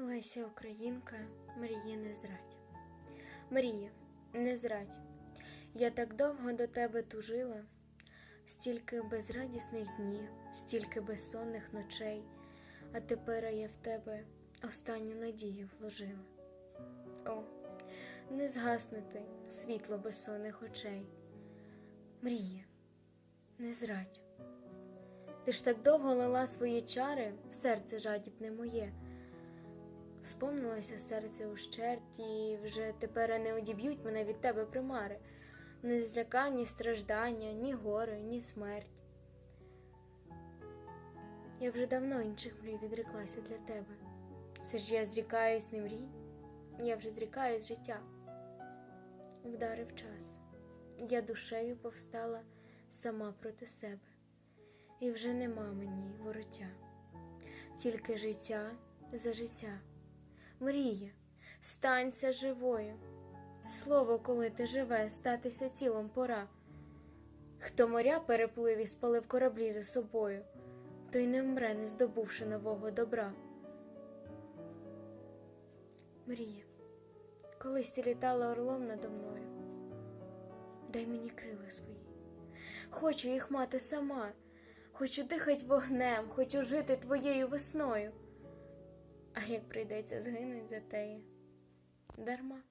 Леся Українка, мрії не зрадь. Мрія, не зрадь. Я так довго до тебе тужила, стільки безрадісних днів, стільки безсонних ночей, а тепер я в тебе останню надію вложила. О, не згаснути світло безсонних очей. Мрія, не зрадь. Ти ж так довго лила свої чари в серце жадібне моє. Сповнилося серце ущерть, і вже тепер не одіб'ють мене від тебе примари, не зляка, ні страждання, ні горе, ні смерть. Я вже давно інших мрій відреклася для тебе. Це ж я зрікаюсь не мрій, я вже зрікаюсь життя. Вдарив час, я душею повстала сама проти себе, і вже нема мені вороття, тільки життя за життя. Мрія, станься живою. Слово, коли ти живе, статися тілом пора. Хто моря переплив і спалив кораблі за собою, той не вмре, не здобувши нового добра. Мрія, колись ти літала орлом надо мною. Дай мені крила свої. Хочу їх мати сама, хочу дихать вогнем, хочу жити твоєю весною. А як прийдеться згинуть за теє, дарма.